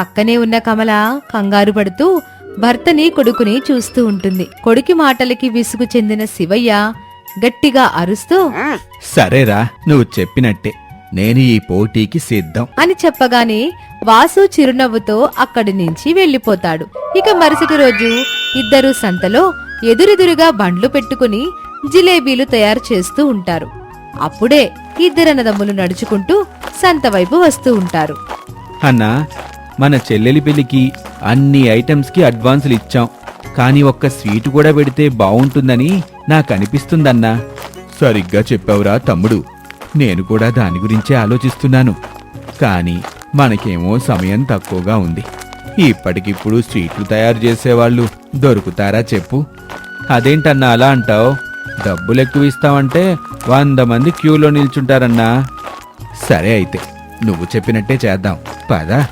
పక్కనే ఉన్న కమల కంగారు పడుతూ భర్తని కొడుకుని చూస్తూ ఉంటుంది. కొడుకి మాటలకి విసుగు చెందిన శివయ్య గట్టిగా అరుస్తూ సరేరా నువ్వు చెప్పినట్టే. నేను ఈ పోటీకి సిద్ధం. అని చెప్పగానే వాసు చిరునవ్వుతో అక్కడి నుంచి వెళ్ళిపోతాడు ఇక మరుసటి రోజు ఇద్దరు సంతలో ఎదురెదురుగా బండ్లు పెట్టుకుని జిలేబీలు తయారు చేస్తూ ఉంటారు. అప్పుడే ఇద్దరన్నదమ్ములు నడుచుకుంటూ సంత వైపు వస్తూ ఉంటారు. అన్నా మన చెల్లెలి పెళ్ళికి అన్ని ఐటమ్స్కి అడ్వాన్సులు ఇచ్చాం. కానీ ఒక్క స్వీట్ కూడా పెడితే బావుంటుందని నాకు అనిపిస్తుందన్నా సరిగ్గా చెప్పావురా తమ్ముడు. నేను కూడా దాని గురించే ఆలోచిస్తున్నాను. కానీ మనకేమో సమయం తక్కువగా ఉంది. ఇప్పటికిప్పుడు స్వీట్లు తయారు చేసేవాళ్ళు దొరుకుతారా చెప్పు. అదేంటన్నా అలా అంటావు? డబ్బులు ఎక్కువ ఇస్తావంటే వంద మంది క్యూలో నిల్చుంటారన్నా. సరే అయితే నువ్వు చెప్పినట్టే చేద్దాం. పదా.